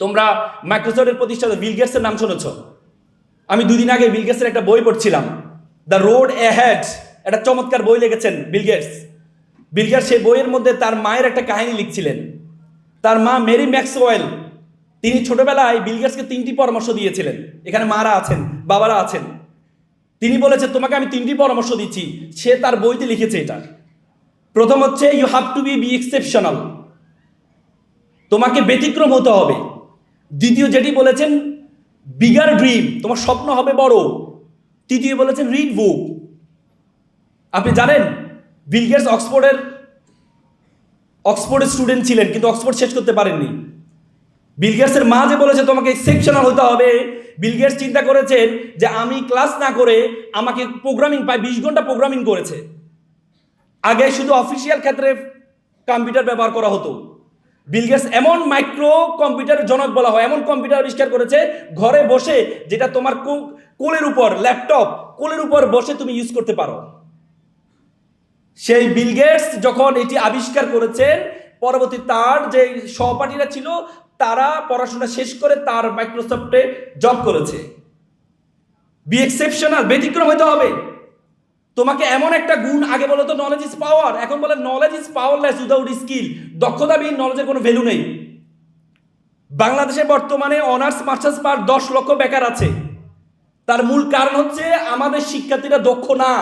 তোমরা মাইক্রোসফটের প্রতিষ্ঠাতা বিল গেটসের নাম শুনেছ? আমি দুদিন আগে বিল গেটসের একটা বই পড়ছিলাম। দ্য রোড অ্যাহেড একটা চমৎকার বই লিখেছেন বিল গেটস বিল গেটস সেই বইয়ের মধ্যে তার মায়ের একটা কাহিনী লিখছিলেন। তার মা মেরি ম্যাক্সওয়েল তিনি ছোটবেলায় বিল গেটসকে তিনটি পরামর্শ দিয়েছিলেন। এখানে মারা আছেন, বাবারা আছেন। তিনি বলেছে, তোমাকে আমি তিনটি পরামর্শ দিচ্ছি। সে তার বইতে লিখেছে এটা। প্রথম হচ্ছে you have to be be exceptional তোমাকে ব্যতিক্রম হতে হবে। দ্বিতীয় যেটি বলেছেন বিগার ড্রিম তোমার স্বপ্ন হবে বড়। তৃতীয় বলেছেন রিড বুক আপনি জানেন, বিল গেটস অক্সফোর্ডের অক্সফোর্ডের স্টুডেন্ট ছিলেন, কিন্তু অক্সফোর্ড শেষ করতে পারেননি। বিল গেটসের মা যে বলেছে, তোমাকে এক্সেপশনাল হতে হবে। বিল গেটস চিন্তা করেছেন যে, আমি ক্লাস না করে আমাকে প্রোগ্রামিং প্রায় বিশ ঘণ্টা প্রোগ্রামিং করেছে। আগে শুধু অফিসিয়াল ক্ষেত্রে কম্পিউটার ব্যবহার করা হতো। বিল গেটস এমন মাইক্রো কম্পিউটার জনক বলা হয়, এমন কম্পিউটার আবিষ্কার করেছে, ঘরে বসে যেটা তোমার কোলের উপর ল্যাপটপ কোলের উপর বসে তুমি ইউজ করতে পারো। সেই বিল গেটস যখন এটি আবিষ্কার করেছেন, পরবর্তী তার যে সহপাঠীরা ছিল, তারা পড়াশোনা শেষ করে তার মাইক্রোসফটে জব করেছে। বি এক্সেপশনাল ব্যতিক্রম হতে হবে। তোমাকে এমন একটা গুণ, আগে বলো তো নলেজ ইজ পাওয়ার এখন বলে knowledge is powerless without skill দক্ষতাবিহীন নলেজের কোনো ভ্যালু নেই। বাংলাদেশে বর্তমানে অনার্স মাস্টার্স পার দশ লক্ষ বেকার আছে। তার মূল কারণ হচ্ছে আমাদের শিক্ষার্থীরা দক্ষ না।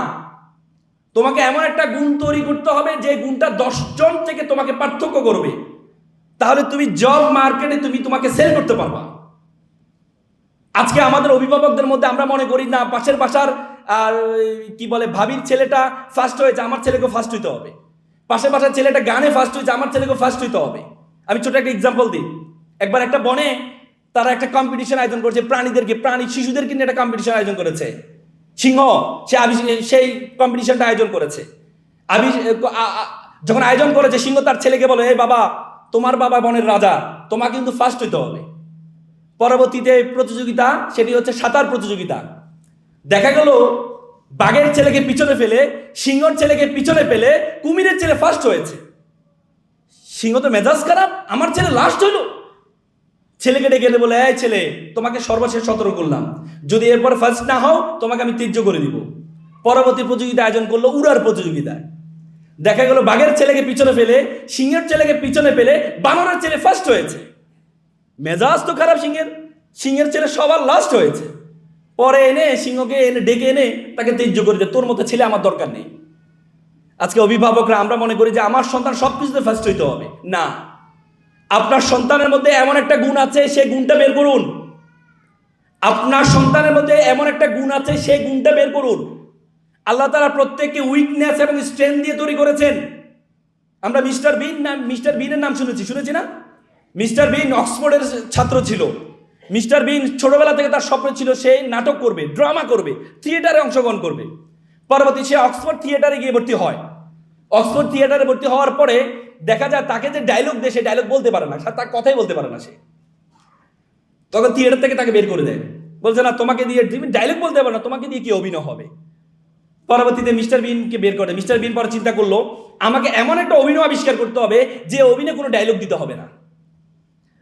তোমাকে এমন একটা গুণ তৈরি করতে হবে, যে গুণটা দশজন থেকে তোমাকে পার্থক্য করবে। তাহলে তুমি জব মার্কেটে তুমি তোমাকে সেল করতে পারবা। আজকে আমাদের অভিভাবকদের মধ্যে আমরা মনে করি, না, পাশের বাসার আর কি বলে ভাবির ছেলেটা ফার্স্ট হয়েছে, আমার ছেলেকে ফার্স্ট হইতে হবে। পাশের বাসার ছেলেটা গানে ফার্স্ট হয়েছে, আমার ছেলেকে ফার্স্ট হইতে হবে। আমি ছোট একটা এক্সাম্পল দিই। একবার একটা বনে তারা একটা কম্পিটিশন আয়োজন করেছে, প্রাণীদেরকে, প্রাণী শিশুদেরকে নিয়ে একটা কম্পিটিশন আয়োজন করেছে। সিংহ, সে সেই কম্পিটিশনটা আয়োজন করেছে। আবি যখন আয়োজন করেছে, সিংহ তার ছেলেকে বলে এই বাবা, তোমার বাবা বনের রাজা, তোমাকে কিন্তু ফার্স্ট হইতে হবে। পরবর্তীতে প্রতিযোগিতা, সেটি হচ্ছে সাঁতার প্রতিযোগিতা। দেখা গেল, বাঘের ছেলেকে পিছনে ফেলে, সিংহর ছেলেকে পিছনে ফেলে কুমিরের ছেলে ফার্স্ট হয়েছে। সিংহ তো মেজাজ খারাপ, আমার ছেলে লাস্ট হইল ছেলেকে ডেকে এনে বলে, এই ছেলে, তোমাকে সর্বশেষ সতর্ক করলাম। যদি এরপর ফার্স্ট না হও, তোমাকে আমি তীর্য করে দিব। পরবর্তী প্রতিযোগিতা আয়োজন করল উড়ার প্রতিযোগিতা দেখা গেল, বাঘের ছেলেকে পিছনে ফেলে, সিংহের ছেলেকে পিছনে ফেলে বানরের ছেলে ফার্স্ট হয়েছে। মেজাজ তো খারাপ সিংহের। সিংহের ছেলে সবার লাস্ট হয়েছে। পরে এনে, সিংহকে এনে, ডেকে এনে তাকে তেজ্য করে দেয়। তোর মতো ছেলে আমার দরকার নেই। আজকে অভিভাবকরা আমরা মনে করি যে, আমার সন্তান সব কিছুতে ফার্স্ট হইতে হবে। না। আপনার সন্তানের মধ্যে এমন একটা গুণ আছে সেই গুণটা বের করুন। আপনার সন্তানের মধ্যে এমন একটা গুণ আছে সেই গুণটা বের করুন। আল্লাহ তারা প্রত্যেককে উইকনেস এবং স্ট্রেংথ দিয়ে তৈরি করেছেন। আমরা মিস্টার বিন নাম, মিস্টার বিনের নাম শুনেছি শুনেছি না? মিস্টার বিন অক্সফোর্ডের ছাত্র ছিল। মিস্টার বিন ছোটবেলা থেকে তার স্বপ্ন ছিল সে নাটক করবে, ড্রামা করবে, থিয়েটারে অংশগ্রহণ করবে। পরবর্তী সে অক্সফোর্ড থিয়েটারে গিয়ে ভর্তি হয়। অক্সফোর্ড থিয়েটারে ভর্তি হওয়ার পরে দেখা যায় তাকে যে ডায়লগ দেয়, সে ডায়লগ বলতে পারে না তার কথাই বলতে পারে না সে। তখন থিয়েটার থেকে তাকে বের করে দেয়। বলছে, না, তোমাকে দিয়ে তুমি ডায়লগ বলতে পারো না, তোমাকে দিয়ে কি অভিনয় হবে? পরবর্তীতে মিস্টার বিনকে বের করে মিস্টার বিন পরে চিন্তা করল, আমাকে এমন একটা অভিনয় আবিষ্কার করতে হবে যে অভিনয় কোনো ডায়লগ দিতে হবে না।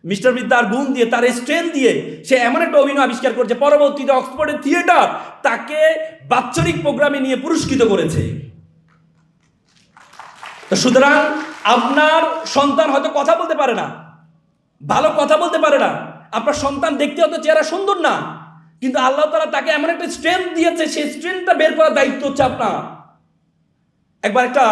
মিস্টার বিন তার গুণ দিয়ে, তার স্ট্রেন দিয়ে সে এমন একটা অভিনয় আবিষ্কার করছে, পরবর্তীতে অক্সফোর্ডের থিয়েটার তাকে বাৎসরিক প্রোগ্রামে নিয়ে পুরস্কৃত করেছে। সুতরাং আপনার সন্তান হয়তো কথা বলতে পারে না, ভালো কথা বলতে পারে না, আপনার সন্তান দেখতে হয়তো চেহারা সুন্দর না, কিন্তু আল্লাহ তালা তাকে এমন একটা স্ট্রেংথ দিয়েছে, সেই স্ট্রেংথটা বের করার দায়িত্ব হচ্ছে আপনার। একবার একটা